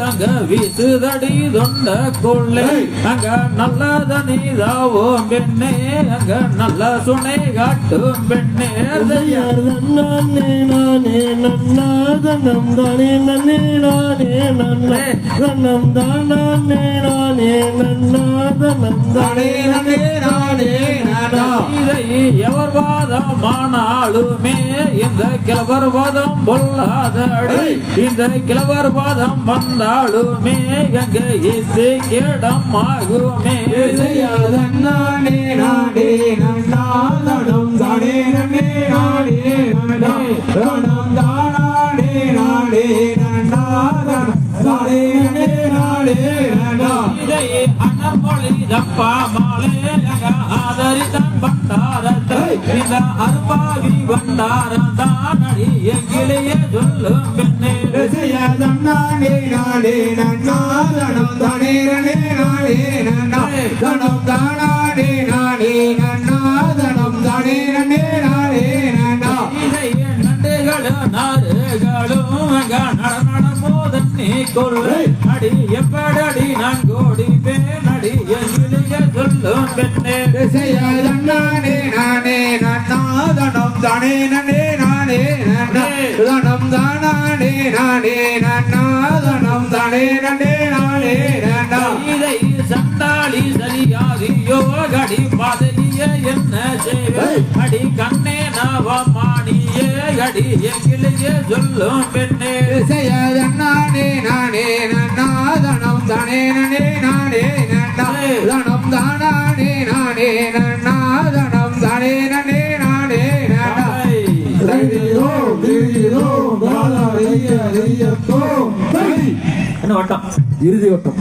அங்க வீசுதடி தொண்ட கொள்ளை. அங்க நல்லத நீதாவும் பெண்ணே. அங்க நல்ல சுனை காட்டும் பெண்ணே. நன்னே நானே நன்னாதனம் தானே நன்னே நானே நன்னா. தனம் தானே நானே நன்னாதனம் தானே நன்னே நானே நானா எவர் வாதமானாலுமே இந்த கிழவர் வாதம் பொல்லாதடி இந்த கிழவர் வாதம் வந்தாலுமே எங்க இசை கேடம் ஆகுமே நாடே நாடே நாடே தானே நன்னே இதை அனமொழி தப்பா பண்டாரத்தை இந்த அருபாவி பண்டாரம் எங்கிலேயே சொல்லும் பெண்ணே செய்யாதம் நானே நன்னாதனம் தானே நன்னே நானே நானா தனம் நன்னாதனம் நண்டுகளும் நடனமோதன் நீ கொள்ளை அடி எப்படடி பெண்ணே. செய்யாதம் நானே நானே நன்னாதனம் தானே நானே நானா தனம் தானே நானே நன்னாதனம் தானே நானே நானா இதை சண்டாளி சரியாதியோ கடி பாதலிய என்ன செய்வே அடி கண்ணே நவமானியே அடி எங்கிலேயே சொல்லும் பெண்ணே. செய்யாதம் நானே நானே நன்னாதனம் தானே நானே நானா நன்னாதனம் தானே நன்னே நானே நானா. என்ன வட்டம்? இறுதி வட்டம்.